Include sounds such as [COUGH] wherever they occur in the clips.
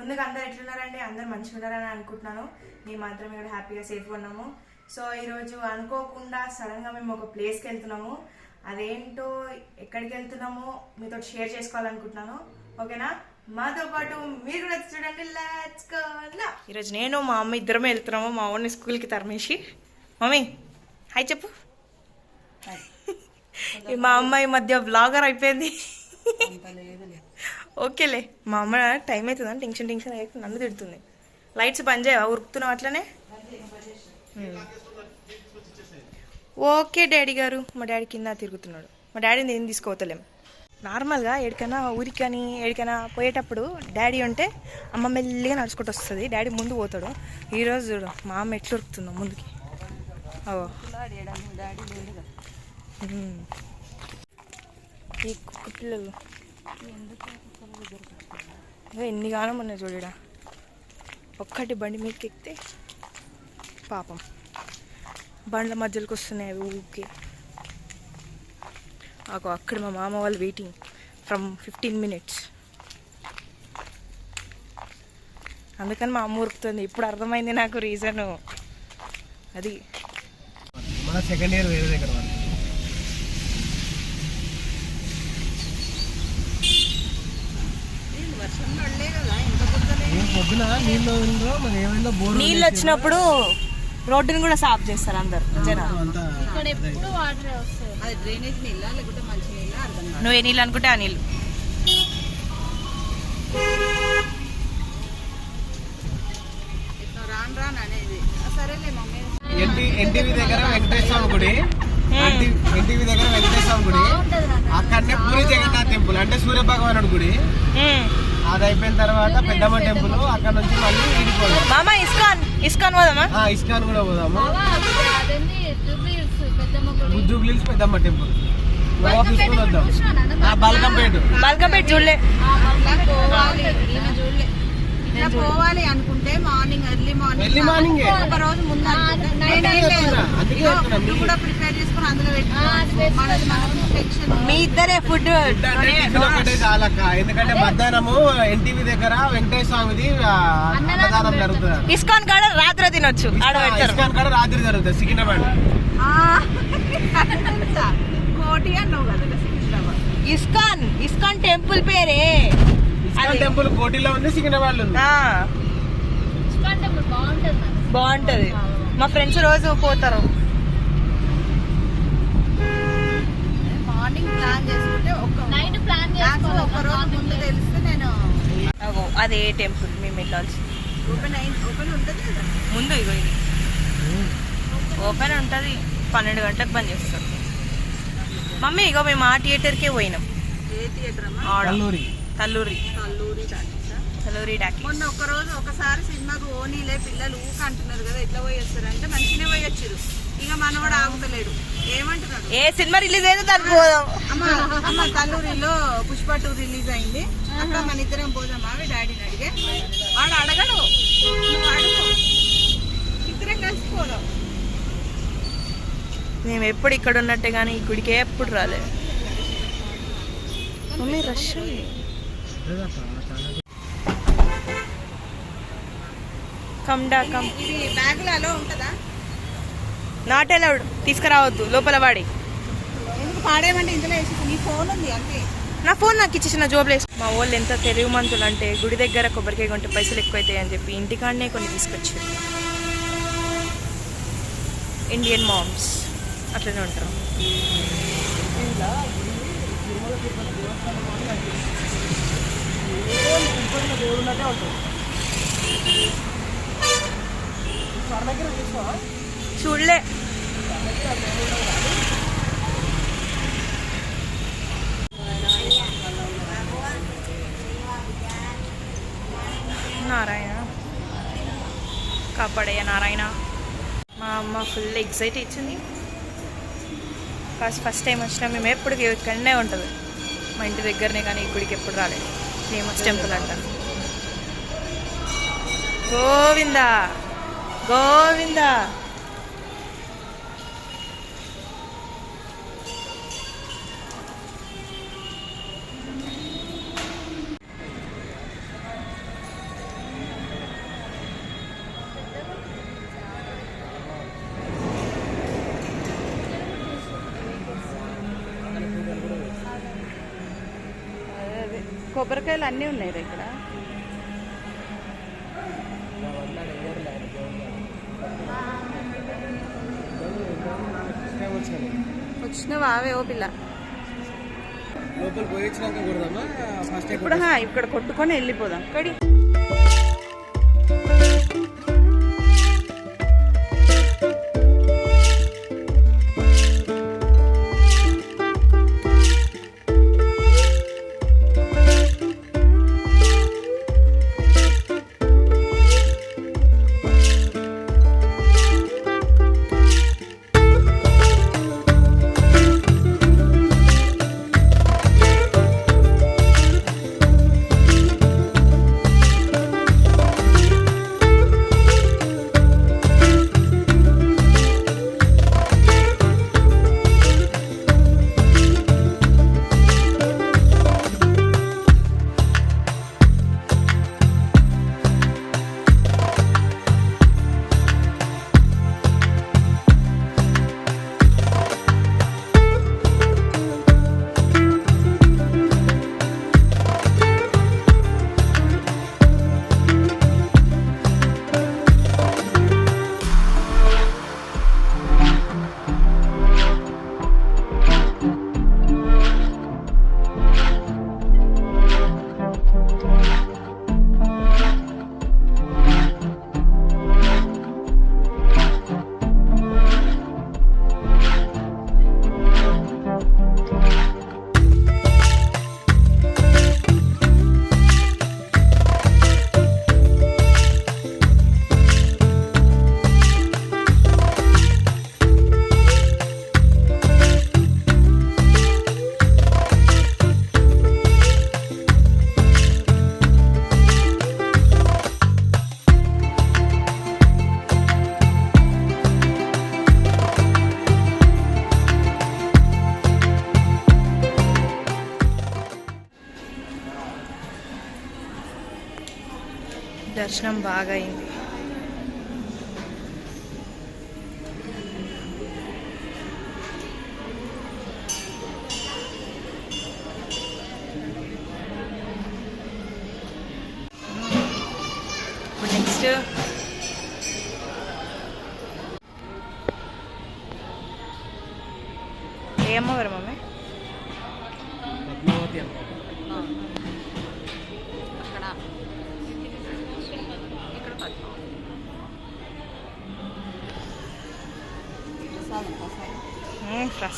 ముందుగా అందరు ఎట్లున్నారండి? అందరు మంచిగా ఉన్నారని అనుకుంటున్నాను. మేము మాత్రం ఇక్కడ హ్యాపీగా సేఫ్గా ఉన్నాము. సో ఈరోజు అనుకోకుండా సడన్గా మేము ఒక ప్లేస్కి వెళ్తున్నాము. అదేంటో ఎక్కడికి వెళ్తున్నామో మీతో షేర్ చేసుకోవాలనుకుంటున్నాను. ఓకేనా? మాతో పాటు మీరు కూడా చూడండి. లెట్స్ గో ఈరోజు నేను మా అమ్మ ఇద్దరమే వెళ్తున్నాము. మా ఓన్ని స్కూల్కి తరిమేసి. మమ్మీ హాయ్ చెప్పు. ఈ [LAUGHS] మా అమ్మ ఈ మధ్య బ్లాగర్ అయిపోయింది. ఓకేలే మా అమ్మ టైం అవుతుందని టెన్షన్ టెన్షన్ అయిపోయి నన్ను తిడుతుంది. లైట్స్ బంద్ చేయవా? ఉరుకుతున్నావు అట్లనే? ఉమ్. ఓకే డాడీ గారు మా డాడీ కింద తిరుగుతున్నాడు. మా డాడీని ఏం తీసుకోవతలేం. నార్మల్గా ఎక్కడికైనా ఊరికి కానీ ఎక్కడికైనా పోయేటప్పుడు డాడీ ఉంటే అమ్మ మెల్లిగా నడుచుకుంటూ వస్తుంది. డాడీ ముందు పోతాడు. ఈరోజు చూడు మా అమ్మ ఎట్లా ఉరుకుతుందో ముందుకి. ఈ కుక్క పిల్లలు ఎన్ని గానం ఉన్నాయి చూడడా. ఒక్కటి బండి మీదకి ఎక్కితే పాపం. బండ్ల మధ్యలోకి వస్తున్నాయి అవి ఊకే నాకు అక్కడ మా మామ వాళ్ళు వెయిటింగ్ ఫ్రమ్ ఫిఫ్టీన్ మినిట్స్ అందుకని మా అమ్మ ఉరుకుతుంది. ఇప్పుడు అర్థమైంది నాకు రీజను అది. మన సెకండ్ ఇయర్ వేరే దగ్గర వాళ్ళు ఏం పొద్దున నీళ్ళు వచ్చినప్పుడు రోడ్డుని కూడా సాఫ్ చేస్తారు అందరు జనాలు. నువ్వు ఏ నీళ్ళు అనుకుంటే ఆ నీళ్ళు. ఎన్టీవీ దగ్గర వెంకటేశ్వర గుడి ఎన్టీవీ దగ్గర వెంకటేశ్వర గుడి అక్కడనే పూరి జగన్నాథ్ టెంపుల్ అంటే సూర్య భగవానుడి గుడి. అది అయిపోయిన తర్వాత పెద్దమ్మ టెంపుల్ అక్కడ నుంచి మళ్ళీ ఇడిపోదాం మామ ఇస్కాన్ ఇస్కాన్ పోదామా? ఆ ఇస్కాన్ కూడా పోదాము? జూబ్లీస్ పెద్దమ్మ టెంపుల్. గోవా తీసుకుని వద్దాం. ఆ, బల్కంపేట. బల్కంపేట చూడలే ఇట్లా పోవాలి అనుకుంటే మార్నింగ్ ఎర్లీ మార్నింగ్ ఒక రోజు ముందు నేనేం కూడా ప్రిపేర్ చేసుకుని అందులో మీ ఇద్దరే ఫుడ్ చాలక్క. ఎందుకంటే మధ్యాహ్నము ఎన్టీవీ దగ్గర వెంకటేశ్వర స్వామిది అన్నదానం జరుగుతుంది. ఇస్కాన్ కాడ రాత్రి తినొచ్చు. ఇస్కాన్ కూడా రాత్రి జరుగుతుంది సికింద్రాబాద్. కోటి అన్నావు కదా సికింద్రాబాద్. ఇస్కాన్ ఇస్కాన్ టెంపుల్ పేరే. టెంపుల్ కోటిలో ఉంది సికింద్రాబాద్ ఉంది. బాగుంటది మా ఫ్రెండ్స్ రోజు పోతారు. మార్నింగ్ ప్లాన్ చేసుకుంటే ఒక నైట్ ప్లాన్ ఒక రోజు ముందు తెలిస్తే నేను అగో అదే టెంపుల్ మేము వెళ్ళాల్సి ఓపెన్ అయింది ఓపెన్ ఉంటుంది కదా? ముందు ఇగో ఇది. ఓపెన్ ఉంటుంది పన్నెండు గంటలకు బంద్ చేస్తారు. మమ్మీ ఇగో మేము ఆ థియేటర్కే పోయినాం. ఏ థియేటర్ అమ్మా తల్లూరి. టాకీసా? తల్లూరి డాకి. మొన్న ఒక రోజు ఒకసారి సినిమాకు ఓనీలే పిల్లలు ఊక అంటున్నారు కదా ఎట్లా పోయేస్తారు అంటే మంచిగానే పోయొచ్చారు ఇక మనవాడు ఆగుతలేడు. ఏమంటున్నాడు? ఏ సినిమా రిలీజ్ అయితే దానికి పోదాం. అమ్మ అమ్మ కల్లూరిలో పుష్ప టూ రిలీజ్ అయింది. అక్క మన ఇద్దరం పోదామా అని డాడీని అడిగే. వాడు అడగడు. అడుగు. ఇద్దరం కలిసి పోదాం. మేము ఎప్పుడు ఇక్కడ ఉన్నట్టే కానీ గుడికి ఎప్పుడు రాలేదు మమ్మీ రష్ ఉంది కమ్ నాట్ అలౌడ్ తీసుకురావద్దు. లోపల వాడి. ఎందుకు పాడేయమంటే ఇందులో నీ ఫోన్ ఉంది అంతే. నా ఫోన్ నాకు ఇచ్చేసిన జోబులు వేసి మా వాళ్ళు ఎంత తెలివిమంతులు అంటే గుడి దగ్గర కొబ్బరికాయ కొంటే పైసలు ఎక్కువ అవుతాయి అని చెప్పి ఇంటికాడనే కొన్ని తీసుకొచ్చారు. ఇండియన్ మామ్స్ అట్లనే ఉంటారు. చూడలే. నారాయణ. కాపాడయ్య నారాయణ. మా అమ్మ ఫుల్ ఎగ్జైట్ ఇచ్చింది. ఫస్ట్ ఫస్ట్ టైం వచ్చినా మేము ఎప్పుడు ఇక్కడనే ఉంటుంది. మా ఇంటి దగ్గరనే కానీ ఇక్కడికి ఎప్పుడు రాలేదు. ఫేమస్ టెంపుల్ అంట. గోవిందా గోవిందా. కొబ్బరికాయలు అన్నీ ఉన్నాయి ఇక్కడ. వచ్చినవా? అవే ఓ పిల్ల. ఇప్పుడు ఇక్కడ కొట్టుకొని వెళ్ళిపోదాం. కడి. దర్శనం బాగా అయింది నెక్స్ట్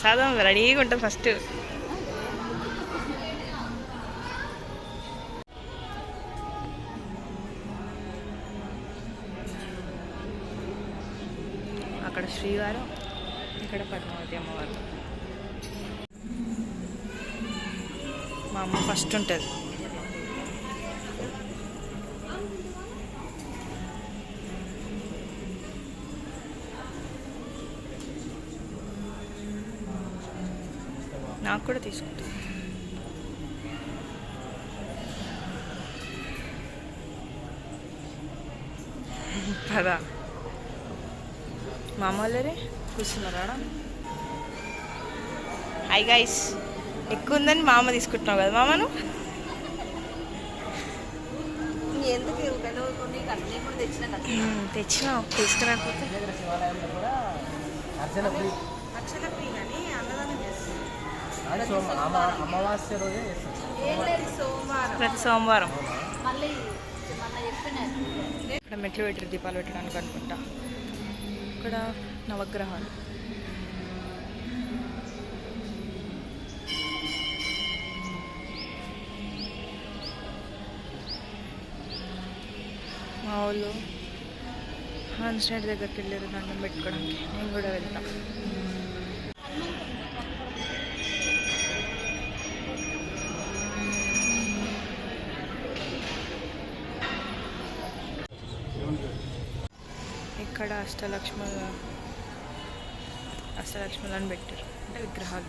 ప్రసాదం రెడీగా ఉంటుంది ఫస్ట్. అక్కడ శ్రీవారు ఇక్కడ పద్మావతి అమ్మవారు. మా అమ్మ ఫస్ట్ ఉంటుంది. నాకు కూడా తీసుకుంటా. కదా మా అమ్మ వాళ్ళరే కూర్చున్నారా హాయ్ గైస్ ఎక్కువ ఉందని మా అమ్మ తీసుకుంటున్నావు కదా మామను తెచ్చినావు. తీసుకురాకపోతే. అమ- అమావాస్య రోజే ప్రతి సోమవారం. ఇక్కడ మెట్లు పెట్టారు దీపాలు పెట్టడానికి అనుకుంటా. ఇక్కడ నవగ్రహాలు. మా వాళ్ళు హాన్స్ నైట్ దగ్గరికి వెళ్ళారు దండం పెట్టుకోవడానికి. నేను కూడా వెళ్తా. అష్టలక్ష్ముల అష్టలక్ష్ములను పెట్టారు అంటే విగ్రహాలు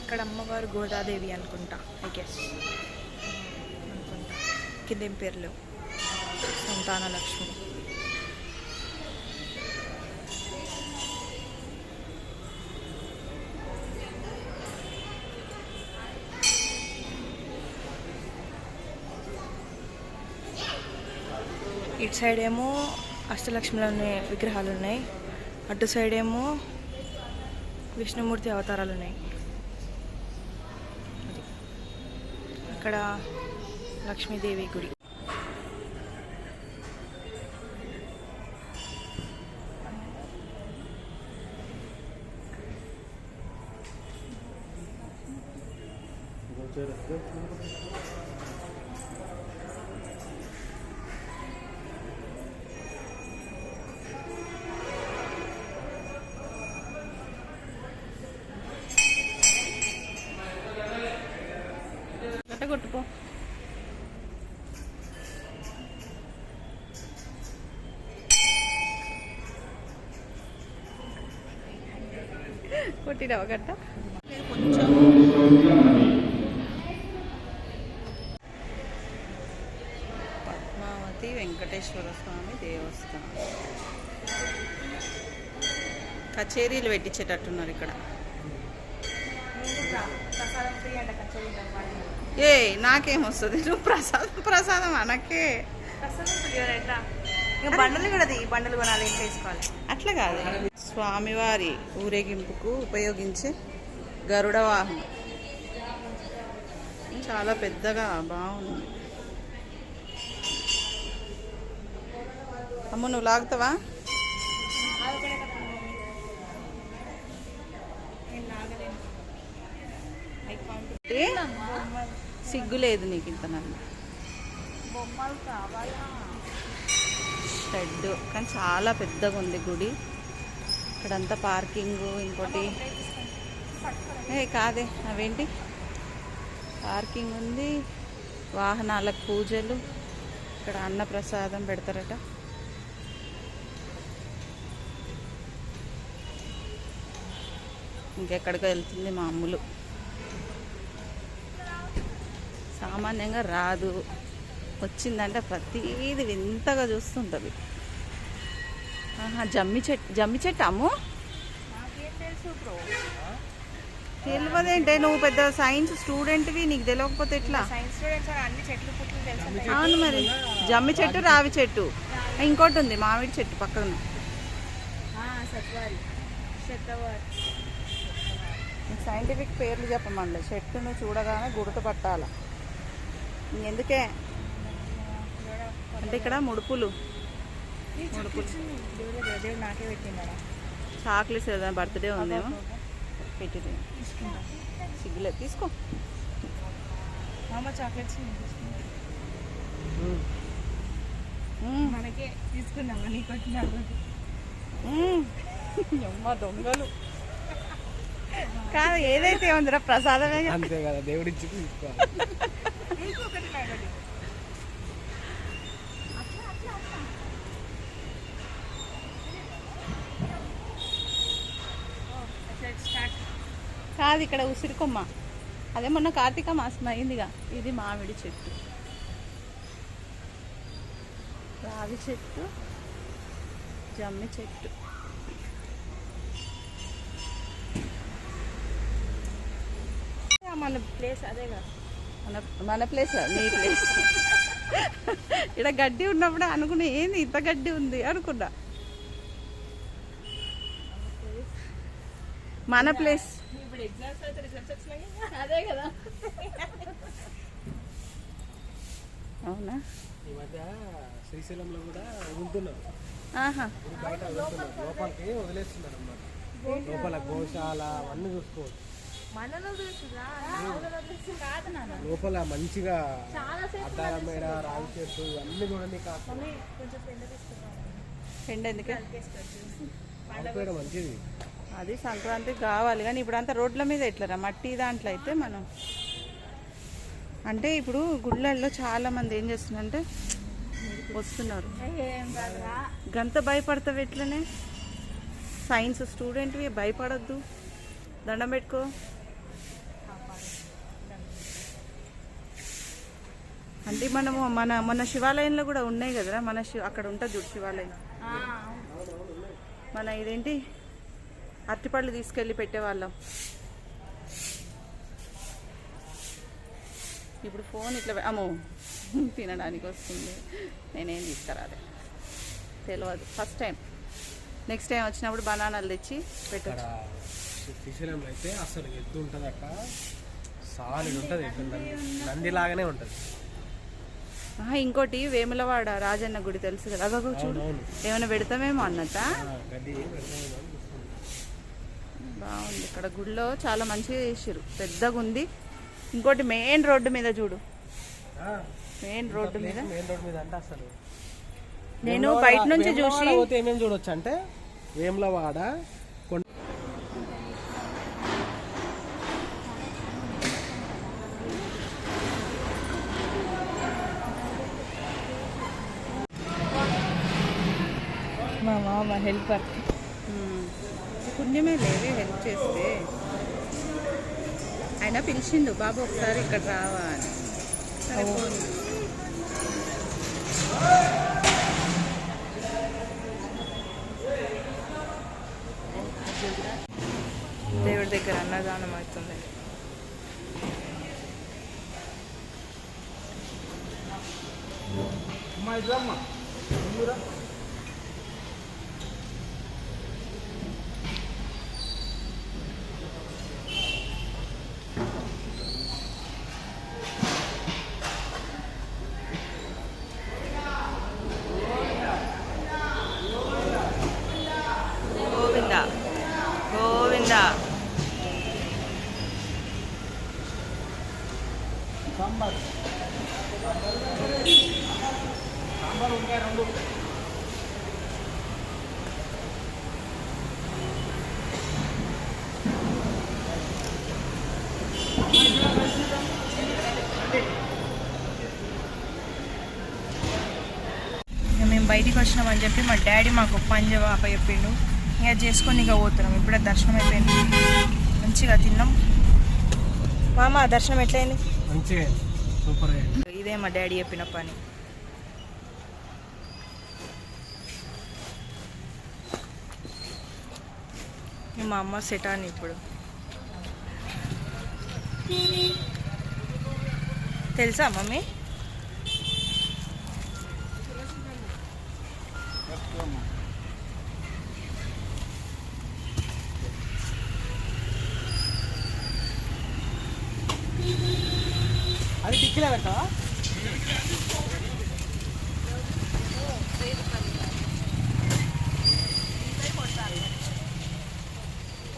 ఇక్కడ ఆర్ గోదాదేవి అనుకుంటా ఐ గెస్ అనుకుంటా కిందేం పేర్లు? సంతాన లక్ష్మి ఇటు సైడ్ ఏమో అష్టలక్ష్మిల విగ్రహాలు ఉన్నాయి అటు సైడ్ ఏమో విష్ణుమూర్తి అవతారాలు ఉన్నాయి ఇక్కడ లక్ష్మీదేవి గుడి. కొట్టినావా గట్ట కొంచెం పద్మావతి వెంకటేశ్వర స్వామి దేవస్థానం. కచేరీలు పెట్టించేటట్టున్నారు ఇక్కడ. ఏ నాకేం వస్తుంది? నువ్వు ప్రసాదం ప్రసాదం అనకే. బండలు కూడా బండలు కొనాలి వేసుకోవాలి. అట్లా కాదు. స్వామివారి ఊరేగింపుకు ఉపయోగించే గరుడ వాహనం. చాలా పెద్దగా బాగుంది. అమ్మ నువ్వు లాగుతావా? సిగ్గు లేదు నీకు ఇంత నన్ను. బొమ్మలు కావాలా? షెడ్ కానీ చాలా పెద్దగా ఉంది గుడి. ఇక్కడంతా పార్కింగ్ ఇంకోటి. ఏ కాదే అవేంటి? పార్కింగ్ ఉంది వాహనాలకు పూజలు ఇక్కడ అన్నప్రసాదం పెడతారట. ఇంకెక్కడికో వెళ్తుంది మామూలు సామాన్యంగా రాదు. వచ్చిందంటే ప్రతిదీ వింతగా చూస్తుంటుంది. జమ్మి చెట్టు జమ్మి చెట్టు అమ్ము తెలియదేంటే నువ్వు పెద్ద సైన్స్ స్టూడెంట్వి నీకు తెలియకపోతే ఎట్లా? అవును మరి. జమ్మి చెట్టు రావి చెట్టు. ఇంకోటి ఉంది మామిడి చెట్టు పక్కన. సైంటిఫిక్ పేర్లు చెప్పమండి. చెట్టును చూడగానే గుర్తుపట్టాల ఎందుకే? అంటే ఇక్కడ ముడుపులు ముడుపులు దేవుడు దేవుడు నాకే పెట్టిండా చాక్లెట్స్ ఏదైనా బర్త్డే ఉందేమో? పెట్టింది. సిగ్గులే తీసుకో. మామ చాక్లెట్స్. మనకే నీకు. అమ్మ దొంగలు. కాదు ఏదైతే ఉందిరా ప్రసాదమే? కదా. అంతే కదా దేవుడిచ్చి తీసుకోవాలి. కాదు ఇక్కడ ఉసిరికొమ్మ. అదే మొన్న కార్తీక మాసం అయిందిగా. ఇది మామిడి చెట్టు. రావి చెట్టు జమ్మి చెట్టు. మన ప్లేస్ అదేగా మన మన ప్లేస్ మీ ప్లేస్ ఇక్కడ గడ్డి ఉన్నప్పుడే అనుకున్నా ఏంది ఇంత గడ్డి ఉంది? అనుకున్నా. మన ప్లేస్ ఇప్పుడు ఎగ్జామ్స్ అయితే రిజల్ట్స్ వచ్చినాయి. అదే కదా. అవునా? ఈ మధ్య శ్రీశైలంలో కూడా వదులుతున్నారు బయట వదులుతున్నారు లోపలికి వదిలేస్తున్నారు అన్నమాట లోపల గోశాల అవన్నీ చూసుకోవచ్చు. లోపల మంచిగా అద్దాల మేడ రావి చెట్టు ఇవన్నీ చూడండి ఆవుపేడ మంచిది. అది సంక్రాంతి కావాలి. కానీ ఇప్పుడు అంతా రోడ్ల మీద ఎట్లరా? మట్టి దాంట్లో అయితే మనం అంటే ఇప్పుడు గుళ్ళల్లో చాలామంది ఏం చేస్తున్నారంటే వస్తున్నారు. గంత భయపడతావు ఎట్లనే? సైన్స్ స్టూడెంట్వి భయపడద్దు. దండం పెట్టుకో. అంటే మనము మన మన శివాలయంలో కూడా ఉన్నాయి కదరా? మన అక్కడ ఉంటుంది శివాలయం. మన ఇదేంటి? అరటిపళ్ళు తీసుకెళ్ళి పెట్టేవాళ్ళం. ఇప్పుడు ఫోన్ ఇట్లా అమ్మో తినడానికి వస్తుంది. నేనేం తీసుకురాలే. తెలియదు ఫస్ట్ టైం. నెక్స్ట్ టైం వచ్చినప్పుడు బనానాలు తెచ్చి పెట్టచ్చు. శ్రీశైలంలో అయితే అసలు ఎత్తు ఉంటుంది అక్క. సాలిడ్ ఉంటుంది నంది లాగానే ఉంటుంది. ఇంకోటి వేములవాడ రాజన్న గుడి తెలుసు కదా? చూడు. ఏమైనా పెడతామేమో అన్నట్ట ఆ, గడ్డి పెడతామేమో అనిపిస్తుంది. బాగుంది. ఇక్కడ గుడిలో చాలా మంచిగా చేసిర్రు. పెద్దగా ఉంది ఇంకోటి మెయిన్ రోడ్డు మీద చూడు. ఆ, మెయిన్ రోడ్డు మీద. మెయిన్ రోడ్ మీద అంటే అసలు. నేను బయట నుంచి చూసి ఏమేమి చూడొచ్చు అంటే వేములవాడ మా మామ హెల్పర్. పిలిచిండు బాబు ఒకసారి ఇక్కడ రావా అని. దేవుడి దగ్గర అన్నదానం అవుతుంది. గోవింద గోవింద ఇక మేము బయటికి వచ్చినామని చెప్పి మా డాడీ మాకు పని అప్ప చెప్పిండు. ఇక చేసుకొని ఇక పోతున్నాం. ఇప్పుడే దర్శనం అయిపోయింది. మంచిగా తిన్నాం. మామ దర్శనం ఎట్లయింది? సూపర్ ఇదే మా డాడీ చెప్పిన పని. మా అమ్మ సెటాన్ ఇప్పుడు. తెలుసా మమ్మీ?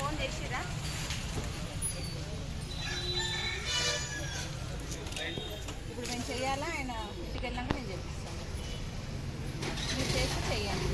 ఫోన్ చేసిరా ఇప్పుడు మేము చేయాలా? ఆయన ఇంటికి వెళ్ళాక నేను చేపిస్తాను. మీరు చేసి చేయండి.